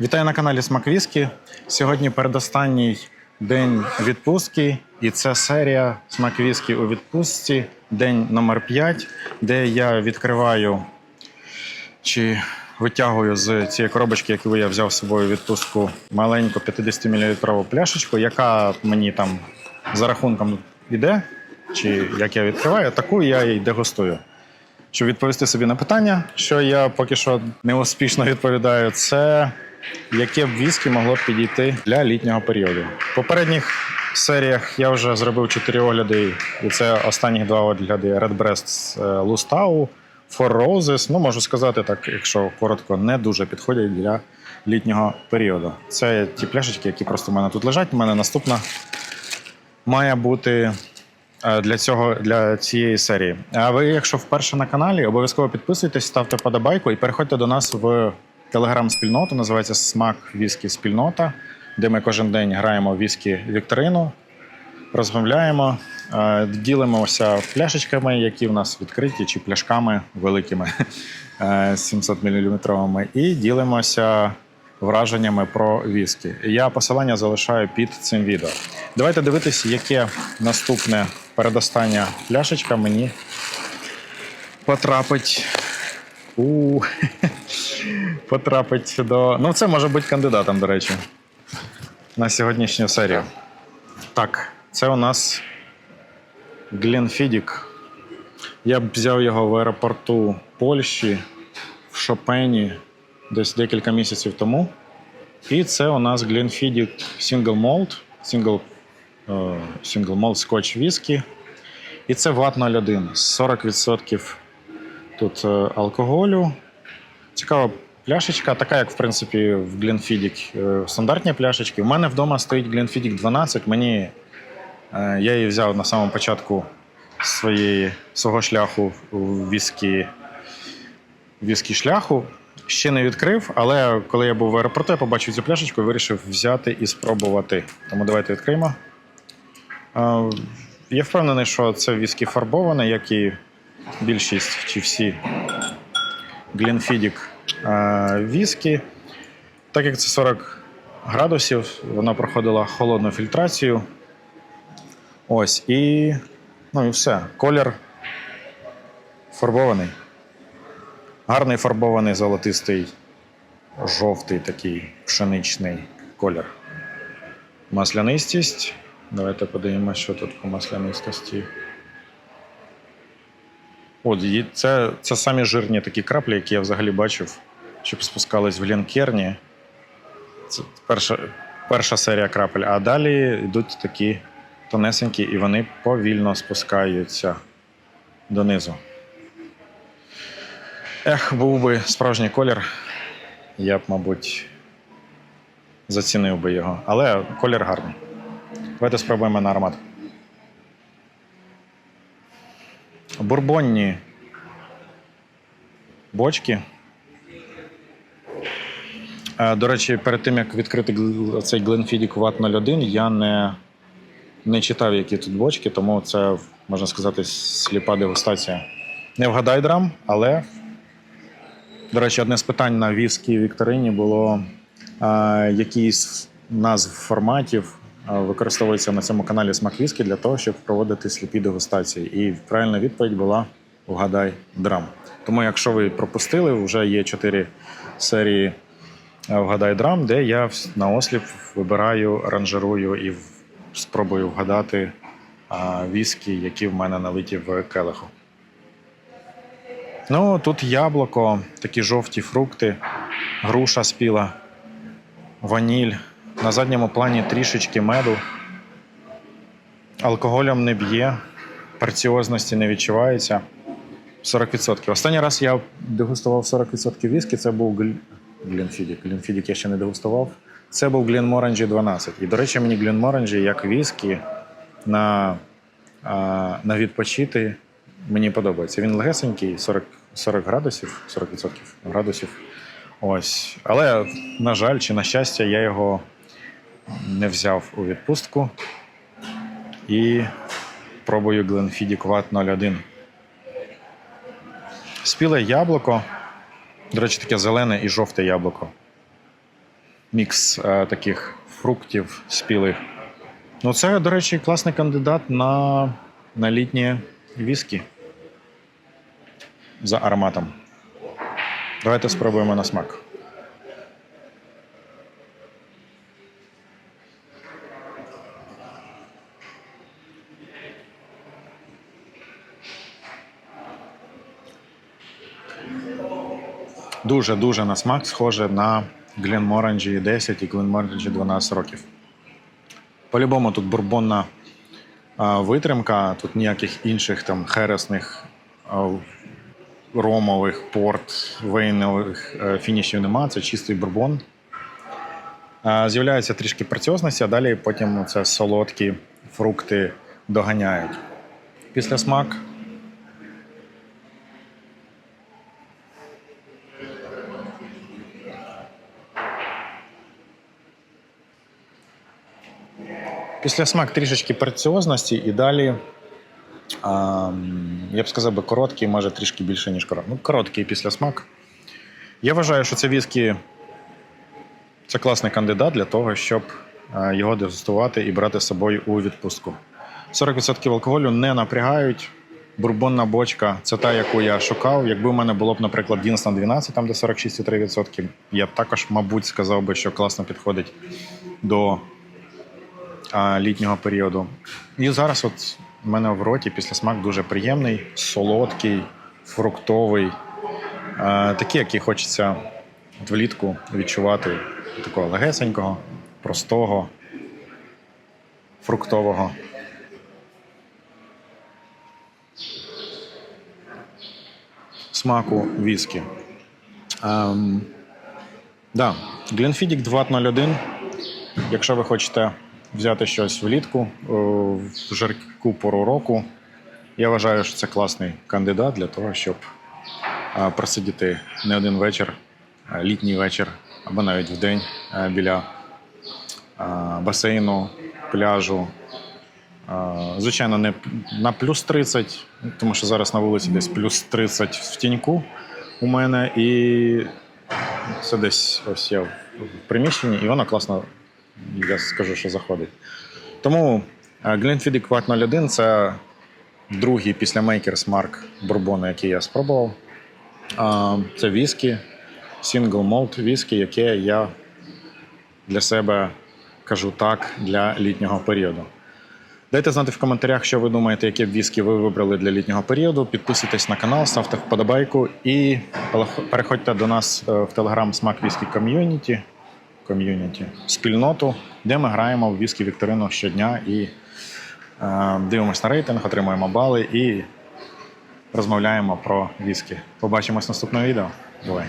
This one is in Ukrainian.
Вітаю на каналі Смак Віскі. Сьогодні передостанній день відпустки, і це серія Смак Віскі у відпустці, день номер 5, де я відкриваю чи витягую з цієї коробочки, яку я взяв з собою відпустку, маленьку 50-мл пляшечку, яка мені там за рахунком іде, чи як я відкриваю, таку я і дегустую. Щоб відповісти собі на питання, що я поки що неуспішно відповідаю, це яке б віскі могло б підійти для літнього періоду. В попередніх серіях я вже зробив чотири огляди, і це останні два огляди Redbreast е, Lustau, Four Roses. Ну, можу сказати так, якщо коротко, не дуже підходять для літнього періоду. Це ті пляшечки, які просто в мене тут лежать. У мене наступна має бути е, для цього для цієї серії. А ви, якщо вперше на каналі, обов'язково підписуйтесь, ставте подобайку і переходьте до нас в телеграм-спільноту. Називається Смак Віскі Спільнота, де ми кожен день граємо віскі вікторину, розмовляємо, е, ділимося пляшечками, які в нас відкриті, чи пляшками великими е, 700 мл, і ділимося враженнями про віскі. Я посилання залишаю під цим відео. Давайте дивитися, яке наступне передостання пляшечка мені потрапить у потрапить до. Ну, це може бути кандидатом, до речі, на сьогоднішню серію. Так, це у нас Гленфідік. Я б взяв його в аеропорту Польщі в Шопені десь декілька місяців тому. І це у нас Glenfiddich Single Malt, Single, е, single Malt Scotch Whisky. І це ват 01. 40% тут е, алкоголю. Цікава пляшечка, така, як в принципі в Glenfiddich е, стандартні пляшечки. У мене вдома стоїть Glenfiddich 12. Мені, е, я її взяв на самому початку своєї, свого шляху віскі, віскі шляху. Ще не відкрив, але коли я був в аеропорту, я побачив цю пляшечку вирішив взяти і спробувати. Тому давайте відкриємо. Е, Я впевнений, що це віскі фарбоване, як і більшість чи всі Glenfiddich е, віскі. Так як це 40 градусів, вона проходила холодну фільтрацію. Ось, і, ну і все. Колір фарбований. Гарний фарбований золотистий, жовтий такий пшеничний колір. Маслянистість. Давайте подивимося, що тут по маслянистості. От, і це, це самі жирні такі краплі, які я взагалі бачив, щоб спускались в Глінкерні. Це перша, перша серія крапель. А далі йдуть такі тонесенькі, і вони повільно спускаються донизу. Ех, був би справжній колір, я б, мабуть, зацінив би його. Але колір гарний. Давайте спробуємо на аромат. Бурбонні бочки. Е, До речі, перед тим як відкрити цей Glenfiddich Watt 01, я не, не читав, які тут бочки, тому це, можна сказати, сліпа дегустація. Не вгадай драм, але до речі, одне з питань на віскі Вікторині було, е, які з назв форматів е, використовуються на цьому каналі Смак Віскі для того, щоб проводити сліпі дегустації. І правильна відповідь була Вгадай драм. Тому, якщо ви пропустили, вже є чотири серії е, Вгадай драм, де я на осліп вибираю, ранжирую і спробую вгадати віскі, які в мене налиті в келиху. Ну, тут яблуко, такі жовті фрукти, груша спіла, ваніль. На задньому плані трішечки меду. Алкоголем не б'є, парціозності не відчувається. 40%. Останній раз я дегустував 40% віскі, це був Гл... Глінфідік. Глінфідік я ще не дегустував. Це був Глінморанджі 12. І, до речі, мені Глінморанджі як віскі на, на відпочити мені подобається. Він легесенький, 40, 40 градусів, 40% градусів. Ось. Але, на жаль, чи на щастя, я його не взяв у відпустку. І пробую Glenfiddich Watt 01. Спіле яблуко. До речі, таке зелене і жовте яблуко. мікс е, таких фруктів спілих. Ну, це, до речі, класний кандидат на, на літнє віскі за ароматом. Давайте спробуємо на смак. Дуже-дуже на смак схоже на Glenmorangie 10 і Glenmorangie 12 років. По-любому тут бурбонна а, витримка, тут ніяких інших там хересних а, ромових, порт, вейнових е, фінішів нема. Це чистий бурбон. А, З'являється трішки працьозності, а далі потім це солодкі фрукти доганяють. Після смак Після смак трішечки працьозності і далі, а, я б сказав, би, короткий, може трішки більше, ніж короткий. Ну, короткий після смак. Я вважаю, що це віскі це класний кандидат для того, щоб його дегустувати і брати з собою у відпустку. 40% алкоголю не напрягають. Бурбонна бочка це та, яку я шукав. Якби в мене було б, наприклад, Дінстон 12, там де 46,3%, я б також, мабуть, сказав би, що класно підходить до літнього періоду. І зараз от в мене в роті після смак дуже приємний, солодкий, фруктовий, такий, який хочеться от влітку відчувати такого легесенького, простого, фруктового. Смаку віскі. Ем, да, Glenfiddich 201. Якщо ви хочете взяти щось влітку в жарку пору року, я вважаю, що це класний кандидат для того, щоб просидіти не один вечір, літній вечір або навіть в день біля басейну, пляжу. Звичайно, не на плюс 30, тому що зараз на вулиці десь плюс 30 в тіньку у мене, і це десь ось я в приміщенні, і воно класно, я скажу, що заходить. Тому е, Glenfiddich White 01 це другий після Makers Mark бурбону, який я спробував. Це віскі, single malt віскі, яке я для себе кажу так для літнього періоду. Дайте знати в коментарях, що ви думаєте, яке віскі ви вибрали для літнього періоду. Підписуйтесь на канал, ставте вподобайку і переходьте до нас е, в телеграм Смак Віскі Ком'юніті ком'юніті, спільноту, де ми граємо в віскі Вікторину щодня і е, дивимося на рейтинг, отримуємо бали і розмовляємо про віскі. Побачимось в наступному відео. Бувай!